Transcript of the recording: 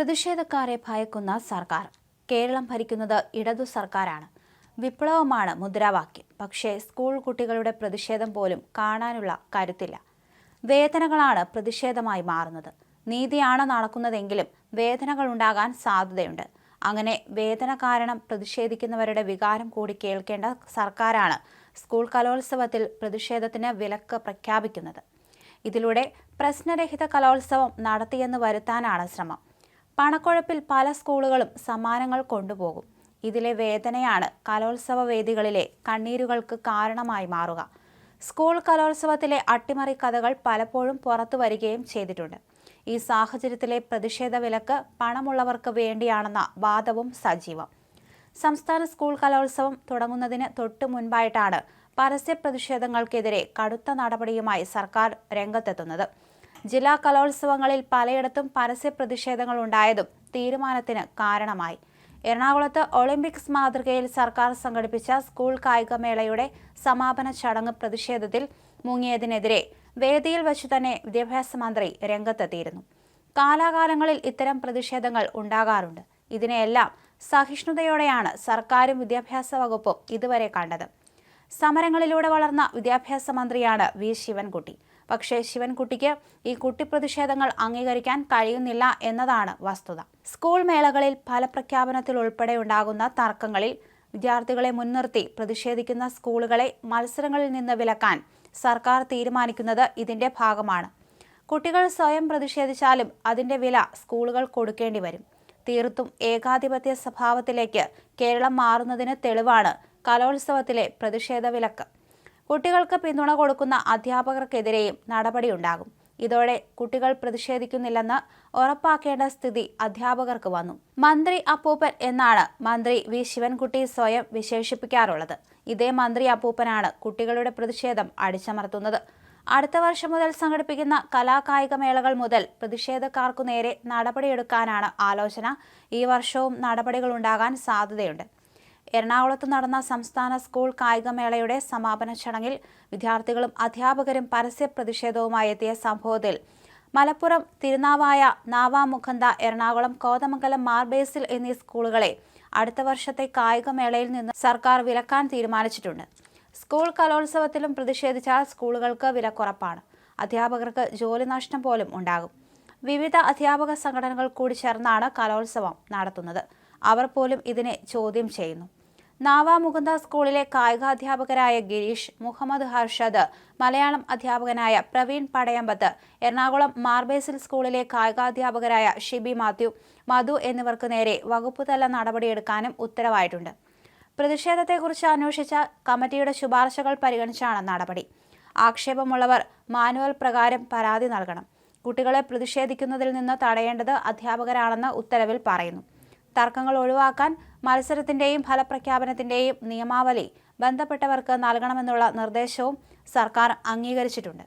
പ്രതിഷേധക്കാരെ ഭയക്കുന്ന സർക്കാർ. കേരളം ഭരിക്കുന്നത് ഇടതു സർക്കാരാണ്. വിപ്ലവമാണ് മുദ്രാവാക്യം. പക്ഷേ സ്കൂൾ കുട്ടികളുടെ പ്രതിഷേധം പോലും കാണാനുള്ള കരുത്തില്ല. വേദനകളാണ് പ്രതിഷേധമായി മാറുന്നത്. നീതിയാണ് നടക്കുന്നതെങ്കിലും വേദനകൾ ഉണ്ടാകാൻ സാധ്യതയുണ്ട്. അങ്ങനെ വേദന കാരണം പ്രതിഷേധിക്കുന്നവരുടെ വികാരം കൂടി കേൾക്കേണ്ട സർക്കാരാണ് സ്കൂൾ കലോത്സവത്തിൽ പ്രതിഷേധത്തിന് വിലക്ക് പ്രഖ്യാപിക്കുന്നത്. ഇതിലൂടെ പ്രശ്നരഹിത കലോത്സവം നടത്തിയെന്ന് വരുത്താനാണ് ശ്രമം. പണക്കൊഴപ്പിൽ പല സ്കൂളുകളും സമ്മാനങ്ങൾ കൊണ്ടുപോകും. ഇതിലെ വേദനയാണ് കലോത്സവ വേദികളിലെ കണ്ണീരുകൾക്ക് കാരണമായി മാറുക. സ്കൂൾ കലോത്സവത്തിലെ അട്ടിമറി കഥകൾ പലപ്പോഴും പുറത്തു വരികയും ചെയ്തിട്ടുണ്ട്. ഈ സാഹചര്യത്തിലെ പ്രതിഷേധ വിലക്ക് പണമുള്ളവർക്ക് വേണ്ടിയാണെന്ന വാദവും സജീവം. സംസ്ഥാന സ്കൂൾ കലോത്സവം തുടങ്ങുന്നതിന് തൊട്ടു മുൻപായിട്ടാണ് പരസ്യ പ്രതിഷേധങ്ങൾക്കെതിരെ കടുത്ത നടപടിയുമായി സർക്കാർ രംഗത്തെത്തുന്നത്. ജില്ലാ കലോത്സവങ്ങളിൽ പലയിടത്തും പരസ്യ പ്രതിഷേധങ്ങൾ ഉണ്ടായതും തീരുമാനത്തിന് കാരണമായി. എറണാകുളത്ത് ഒളിമ്പിക്സ് മാതൃകയിൽ സർക്കാർ സംഘടിപ്പിച്ച സ്കൂൾ കായികമേളയുടെ സമാപന ചടങ്ങ് പ്രതിഷേധത്തിൽ മുങ്ങിയതിനെതിരെ വേദിയിൽ വച്ചു തന്നെ വിദ്യാഭ്യാസ മന്ത്രി രംഗത്തെത്തിയിരുന്നു. കാലാകാലങ്ങളിൽ ഇത്തരം പ്രതിഷേധങ്ങൾ ഉണ്ടാകാറുണ്ട്. ഇതിനെയെല്ലാം സഹിഷ്ണുതയോടെയാണ് സർക്കാരും വിദ്യാഭ്യാസ വകുപ്പും ഇതുവരെ കണ്ടത്. സമരങ്ങളിലൂടെ വളർന്ന വിദ്യാഭ്യാസ മന്ത്രിയാണ് വി ശിവൻകുട്ടി. പക്ഷേ ശിവൻകുട്ടിക്ക് ഈ കുട്ടിപ്രതിഷേധങ്ങൾ അംഗീകരിക്കാൻ കഴിയുന്നില്ല എന്നതാണ് വസ്തുത. സ്കൂൾ മേളകളിൽ ഫലപ്രഖ്യാപനത്തിൽ ഉൾപ്പെടെ ഉണ്ടാകുന്ന തർക്കങ്ങളിൽ വിദ്യാർത്ഥികളെ മുൻനിർത്തി പ്രതിഷേധിക്കുന്ന സ്കൂളുകളെ മത്സരങ്ങളിൽ നിന്ന് വിലക്കാൻ സർക്കാർ തീരുമാനിക്കുന്നത് ഇതിന്റെ ഭാഗമാണ്. കുട്ടികൾ സ്വയം പ്രതിഷേധിച്ചാലും അതിന്റെ വില സ്കൂളുകൾ കൊടുക്കേണ്ടി വരും. തീർത്തും ഏകാധിപത്യ സ്വഭാവത്തിലേക്ക് കേരളം മാറുന്നതിന് തെളിവാണ് കലോത്സവത്തിലെ പ്രതിഷേധ വിലക്ക്. കുട്ടികൾക്ക് പിന്തുണ കൊടുക്കുന്ന അധ്യാപകർക്കെതിരെയും നടപടിയുണ്ടാകും. ഇതോടെ കുട്ടികൾ പ്രതിഷേധിക്കുന്നില്ലെന്ന് ഉറപ്പാക്കേണ്ട സ്ഥിതി അധ്യാപകർക്ക് വന്നു. മന്ത്രി അപ്പൂപ്പൻ എന്നാണ് മന്ത്രി വി. ശിവൻകുട്ടി സ്വയം വിശേഷിപ്പിക്കാറുള്ളത്. ഇതേ മന്ത്രി അപ്പൂപ്പനാണ് കുട്ടികളുടെ പ്രതിഷേധം അടിച്ചമർത്തുന്നത്. അടുത്ത വർഷം മുതൽ സംഘടിപ്പിക്കുന്ന കലാകായിക മേളകൾ മുതൽ പ്രതിഷേധക്കാർക്കു നേരെ നടപടിയെടുക്കാനാണ് ആലോചന. ഈ വർഷവും നടപടികളുണ്ടാകാൻ സാധ്യതയുണ്ട്. എറണാകുളത്ത് നടന്ന സംസ്ഥാന സ്കൂൾ കായികമേളയുടെ സമാപന ചടങ്ങിൽ വിദ്യാർത്ഥികളും അധ്യാപകരും പരസ്യ പ്രതിഷേധവുമായി എത്തിയ സംഭവത്തിൽ മലപ്പുറം തിരുനാവായ നാവാമുഖന്ത എറണാകുളം കോതമംഗലം മാർബേസിൽ എന്നീ സ്കൂളുകളെ അടുത്ത വർഷത്തെ കായികമേളയിൽ നിന്ന് സർക്കാർ വിലക്കാൻ തീരുമാനിച്ചിട്ടുണ്ട്. സ്കൂൾ കലോത്സവത്തിലും പ്രതിഷേധിച്ചാൽ സ്കൂളുകൾക്ക് വിലക്കുറപ്പാണ്. അധ്യാപകർക്ക് ജോലി നഷ്ടം പോലും ഉണ്ടാകും. വിവിധ അധ്യാപക സംഘടനകൾ കൂടി ചേർന്നാണ് കലോത്സവം നടത്തുന്നത്. അവർ പോലും ഇതിനെ ചോദ്യം ചെയ്യുന്നു. നാവാമുകുന്ദ സ്കൂളിലെ കായികാധ്യാപകരായ ഗിരീഷ് മുഹമ്മദ് ഹർഷദ് മലയാളം അധ്യാപകനായ പ്രവീൺ പടയമ്പത്ത് എറണാകുളം മാർബേസിൽ സ്കൂളിലെ കായികാധ്യാപകരായ ഷിബി മാത്യു മധു എന്നിവർക്ക് നേരെ വകുപ്പുതല നടപടിയെടുക്കാനും ഉത്തരവായിട്ടുണ്ട്. പ്രതിഷേധത്തെക്കുറിച്ച് അന്വേഷിച്ച കമ്മിറ്റിയുടെ ശുപാർശകൾ പരിഗണിച്ചാണ് നടപടി. ആക്ഷേപമുള്ളവർ മാനുവൽ പ്രകാരം പരാതി നൽകണം. കുട്ടികളെ പ്രതിഷേധിക്കുന്നതിൽ നിന്ന് തടയേണ്ടത് അധ്യാപകരാണെന്ന് ഉത്തരവിൽ പറയുന്നു. തർക്കങ്ങൾ ഒഴിവാക്കാൻ മത്സരത്തിന്റെയും ഫലപ്രഖ്യാപനത്തിന്റെയും നിയമാവലി ബന്ധപ്പെട്ടവർക്ക് നൽകണമെന്നുള്ള നിർദ്ദേശവും സർക്കാർ അംഗീകരിച്ചിട്ടുണ്ട്